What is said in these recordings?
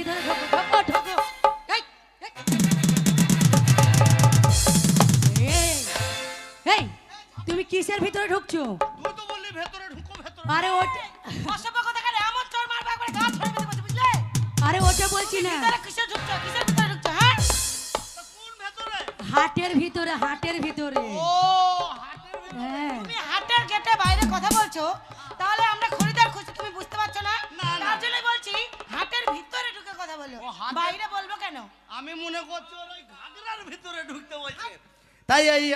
ভিতরে ঢোকো ঢোকো ঢোকো এই, তুমি কিসের ভিতরে ঢুকছো তুই তো বললি ভেতরে ঢুকো ভেতরে আরে ওটা অসভ্য কথা কেন এমন চোর মারবে একবার গা ছড়ে দিতে বসে বুঝলে আরে ওটা বলছি না ভিতরে কিসের ঢুকছো কিসের ভিতরে ঢুকছো হ্যাঁ কোন ভেতরে হাটের ভিতরে হাটের ভিতরে ও হাটের ভেতরে হ্যাঁ তুমি হাটের গেটে বাইরে কথা বলছো আমি মনে করছি ওর ওই ঘাগরার ভিতরে ঢুকতে বলছে। তাই এই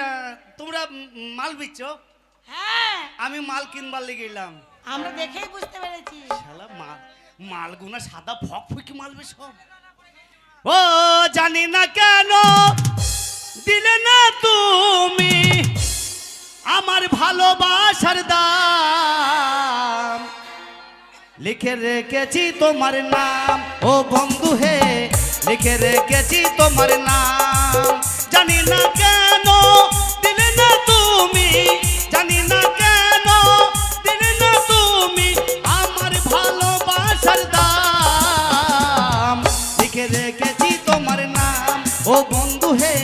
তোমরা মাল বিচ্ছ? হ্যাঁ। আমি মাল কিনবার লেগে গেলাম আমরা দেখেই বুঝতে পেরেছি। শালা মাল মালগুনা সাদা ফক ফুকি মালবে সব। ও জানি না কেন দিলে না তুমি আমার ভালোবাসার দাম। লিখে রেখেছি তোমার নাম। ও বন্ধু হে লিখে রেখেছি তোমার নাম। জানি না কেন, দিলে না তুমি। জানি না কেন, দিলে না তুমি আমার ভালোবাসার দাম। লিখে রেখেছি তোমার নাম। ও বন্ধু হে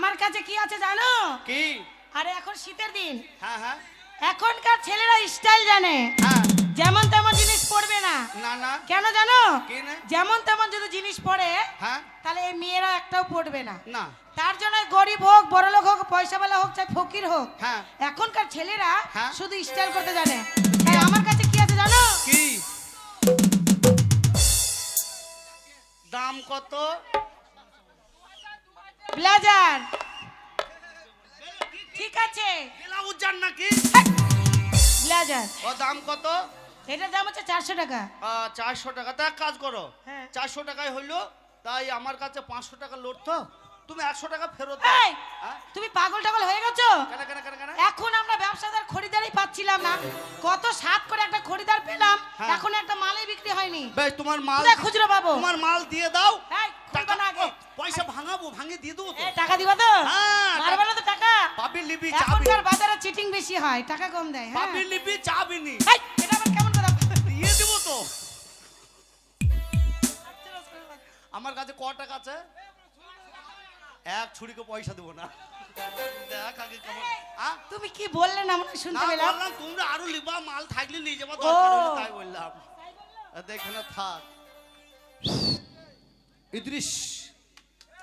আমার কাছে কি আছে জানো? কি? আরে এখন শীতের দিন। হ্যাঁ হ্যাঁ। এখনকার ছেলেরা স্টাইল জানে। হ্যাঁ। যেমন তেমন জিনিস পড়বে না। না না। কেন জানো? যেমন তেমন যদি জিনিস পরে হ্যাঁ। তাহলে এই মেয়েরা একটাও পড়বে না। না। তার জন্য গরিব হোক বড়লোক হোক পয়সা পয়সাওয়ালা হোক চাই ফকির হোক হ্যাঁ। এখনকার ছেলেরা হ্যাঁ। শুধু স্টাইল করতে জানে। তাই আমার কাছে কি আছে জানো? কি? দাম কত? ব্লেজার। ঠিক আছে। ব্লাউজ জান নাকি? ব্লেজার। ও দাম কত? এটার দাম হচ্ছে চারশো টাকা। চারশো টাকা। তা কাজ করো। হ্যাঁ। চারশো টাকায় হইল তাই আমার কাছে পাঁচশো টাকা লোড তো। তুমি একশো টাকা ফেরত হ্যাঁ? তুমি পাগল টাগল হয়ে গেছো? কেন কেন কেন কেন? এখন আমরা ব্যবসাদার খরিদারই পাচ্ছিলাম না। কত সাত করে একটা খরিদার পেলাম হ্যাঁ। এখন একটা মালই বিক্রি হয়নি। বেশ তোমার মাল খুচরো পাবো? তোমার মাল দিয়ে দাও। খুলবা না আগে। পয়সা ভাঙাবো ভাঙে দিয়ে দেবো তো। এ, টাকা দিবা তো? হ্যাঁ, মারবে না তো টাকা? পাবি লিবি চাবি। এখনকার বাজারে চিটিং বেশি হয় টাকা কম দেয় হ্যাঁ? পাবি লিবি চাবি নি। এই, এটা আবার কেমন কথা? দিয়ে দেবো তো। আমার কাছে ক টাকা আছে? এক ছুরিকে পয়সা দেবো না। দেখ আগে কেমন আ? তুমি কি বললে না আমরা না শুনতে পেলাম? বললাম তোমরা আরও লিবা মাল থাকলে নিয়ে যাব। দরকার হলে তাই বললাম। দেখে না থাক। ইদ্রিস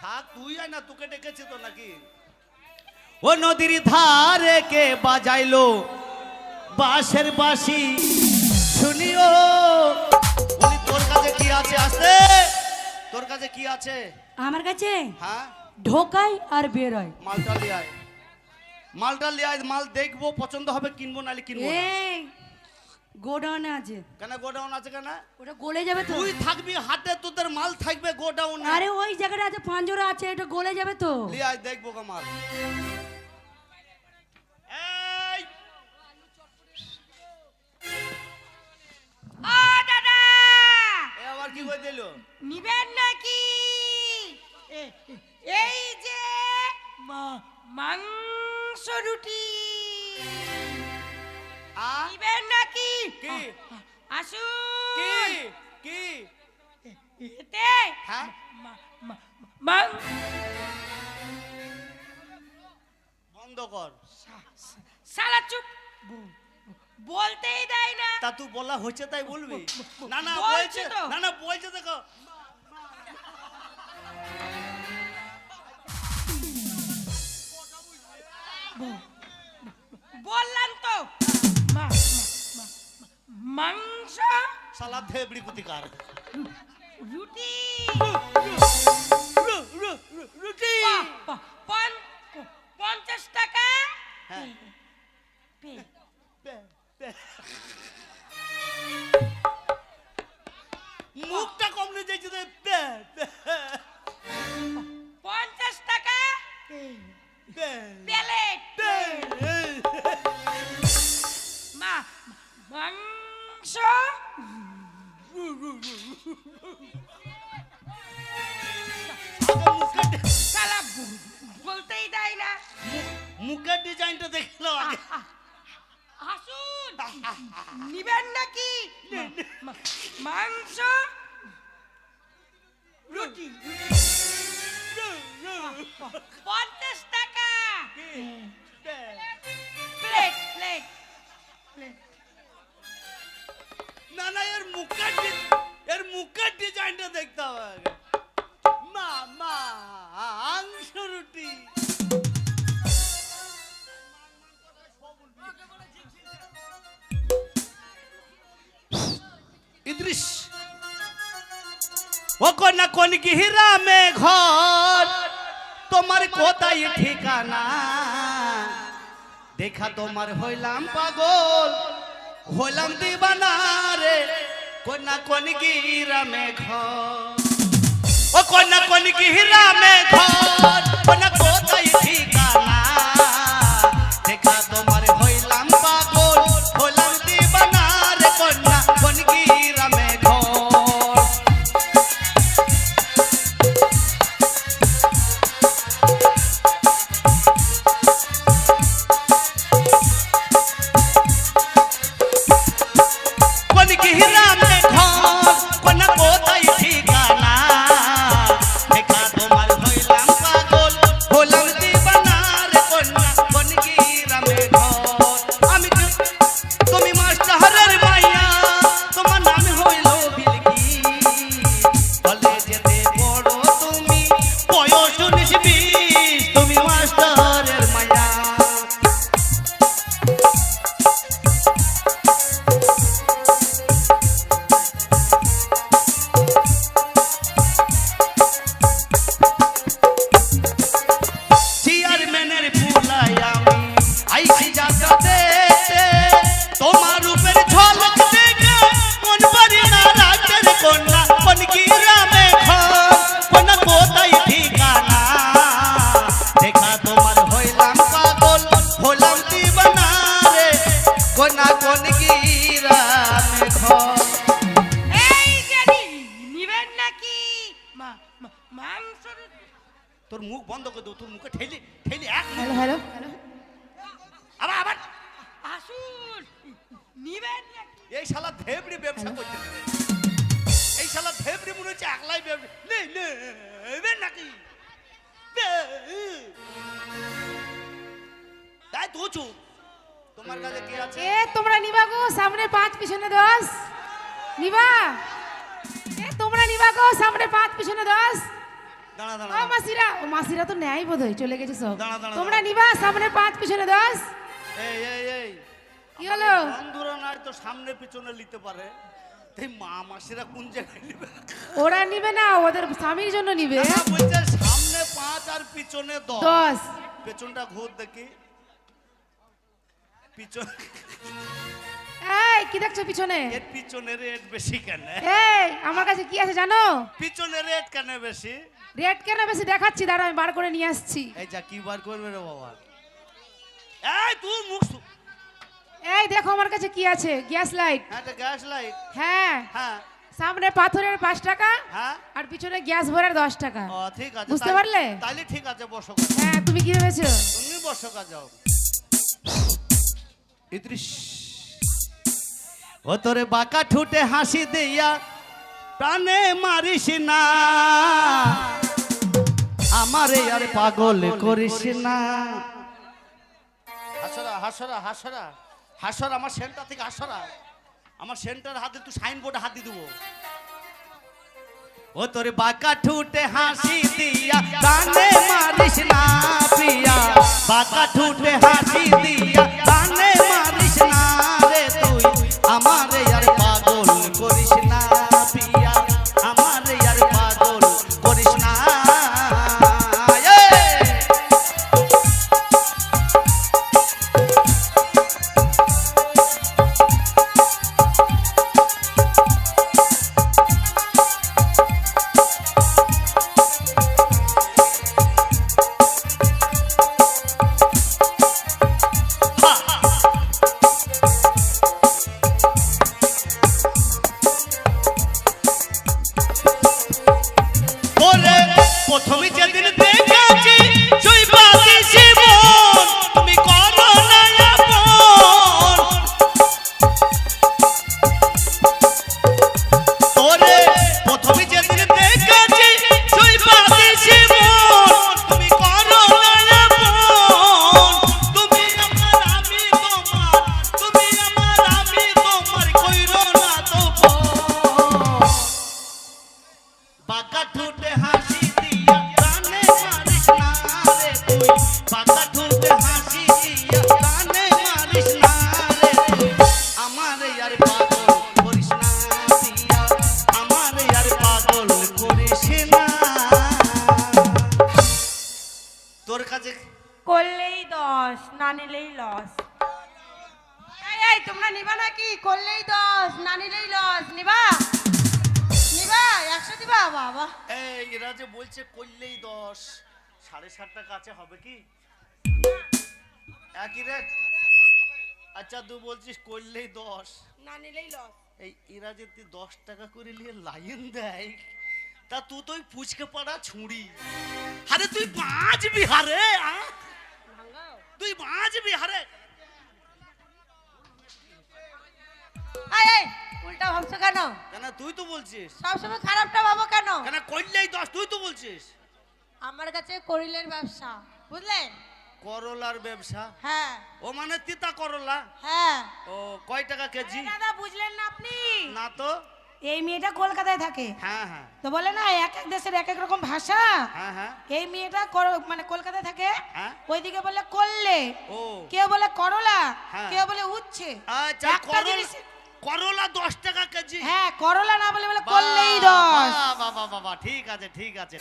থাক তুই আয় না তোকে ডেকেছে তো নাকি। ও নদীর ধারে কে বাজাইলো? বাঁশের বাঁশি শুনিও। বলি তোর কাছে কি আছে? আসতে। তোর কাছে কি আছে? আমার কাছে? হ্যাঁ। ঢোকাই আর বেরোয়। মালটা লিয়ে আয়। মালটা লিয়ে আয় মাল দেখব পছন্দ হবে কিনবো নালে কিনবো না। এই গোডাউনে আছে। কেন গোডাউন আছে কেন? ওটা গলে যাবে তো। তুই থাকবি হাটে তোদের মাল থাকবে গোডাউন আরে ওই জায়গাটা আছে পাঁজরা আছে এটা গলে যাবে তো। লিয়ে আয় দেখব গো মাল। এই! ও দাদা! এ আবার কি দিল? নিবেন নাকি? এই যে মা- মাংস রুটি। আ? নিবেন নাকি? কি? আসুন। কি? কি? এতে হ্যাঁ? বন্ধ কর। সালা চুপ। বলতেই দেয় না। তা তুই বলা হচ্ছে তাই বলবি? না না বলছে। না না বলছে দেখো। বললাম মাংস। সালা ধেবড়ি কুতিকার রুটি। রু- রু- রু- রুটি। পা- পা- পঞ্চাশ টাকা। হ্যাঁ। মুখটা কমলে যাইছে পঞ্চাশ টাকা। ব- বলতেই দেয় না মুখের ডিজাইনটা দেখল আগে আসুন নিবেন নাকি মাংস রুটি পঞ্চাশ টাকা বে। প্লেট প্লেট না না, এর মুখের এর মুখের ডিজাইনটা দেখতে হবে মা মা রুটি। ইদ্রিস ও কোন কোন গিহিরা মে ঘর তোমার কোথায় ঠিকানা? দেখা তোমার হইলাম পাগল, হইলাম দিবানা রে। কোন কোন গিহিরা মে ঘর ও কোন কোন গিহিরা মে ঘর কোন কোথায় ঠিকানা ব্যবসা করতে এই শালা ধেবড়ি মনে হচ্ছে একলাই নাকি? তাই চুপ তোমার কাছে কি আছে? এ তোমরা নিবা গো সামনে পাঁচ পিছনে দশ। নিবা? এ তোমরা নিবা গো সামনে পাঁচ পিছনে দশ। ও মাসিরা ও মাসিরা তো নেয় বোধ চলে গেছে সব। তোমরা নিবা সামনে পাঁচ পিছনে দশ। এই এই এই। কি হলো? বন্ধুরা নাই তো সামনে পিছনে নিতে পারে। এই মা মাসিরা কোন জায়গায় নিবে? ওরা নিবে না ওদের স্বামীর জন্য নিবে। বলছে সামনে পাঁচ আর পিছনে দশ। দশ। পেছনটা ঘুর দেখি। পিছন এই কি দেখছ পিছনে? এর পিছনে রেট বেশি কেন? এই আমার কাছে কি আছে জানো? পিছনে রেট কেন বেশি? রেট কেন বেশি দেখাচ্ছি? দাঁড়া আমি বার করে নিয়ে আসছি। এই যা কি বার করবে রে বাবা? এই তুই মুখ এই দেখো আমার কাছে কি আছে? Gas light. হ্যাঁ এটা গ্যাস লাইট। হ্যাঁ। হ্যাঁ। সামনে পাথরের পাঁচ টাকা হ্যাঁ। আর পিছনে গ্যাস ভরার দশ টাকা। ও ঠিক আছে। বুঝতে পারলে? তাইলে ঠিক আছে বসো হ্যাঁ তুমি কি ভেবেছো? তুমি বসো কাজ যাও। ও তোরে বাঁকা ঠুটে হাসি দিয়া প্রাণে মারিস না। আমারে আর পাগল করিস না। হাসরা হাসরা হাসরা। হাসর, আমার সেন্টার থেকে হাসরা আমার সেন্টার হাতে তুই সাইনবোর্ডে হাত দিয়ে দেবো। ও তোর বাঁকা ঠুটে হাসি দিয়া, কানে মারিস না পিয়া বাঁকা ঠুটে হাসি দিয়া, কানে মারিস না রে তুই। আমারে আর পাগল করিস না। প্রথমে যেদিন তোর কাছে করলেই দশ না নিলেই লস এই তোমরা নিবা নাকি? করলেই দশ না নিলেই লস নিবা? নিবা? একশো দিবা? বাবা। এই এরা যে বলছে করলেই দশ সাড়ে সাত টাকা আছে হবে কি? একই রেট আচ্ছা তুই বলছিস করলেই দশ না নিলেই লস এই এরা যদি দশ টাকা করে নিয়ে লাইন দেয় তা তুই তো পুচকে পাড়া ছুঁড়ি। আরে তুই বাঁচবি হারে আ? তুই বাঁচবি হারে এই এই উল্টা ভাবছ কেন? কেন তুই তো বলছিস। সবসময় খারাপটা ভাবো কেন? কেন করলেই দশ তুই তো বলছিস। আমার কাছে করিলের ব্যবসা বুঝলেন? করলার ব্যবসা? হ্যাঁ। ও মানে তিতা করলা? হ্যাঁ। ও কয় টাকা কেজি? দাদা বুঝলেন না আপনি? না তো? এই মেয়েটা কলকাতায় থাকে। হ্যাঁ হ্যাঁ। তো বলে না এক এক দেশের এক এক রকম ভাষা। হ্যাঁ এই মেয়েটা কর- মানে কলকাতায় থাকে হ্যাঁ। ওইদিকে বলে করলে কেউ বলে করলা। কেউ বলে উচ্ছে। আচ্ছা করলা দশ টাকা কেজি। হ্যাঁ করলা না বলে বলে করলেই দশ। বাবা বাবা ঠিক আছে ঠিক আছে।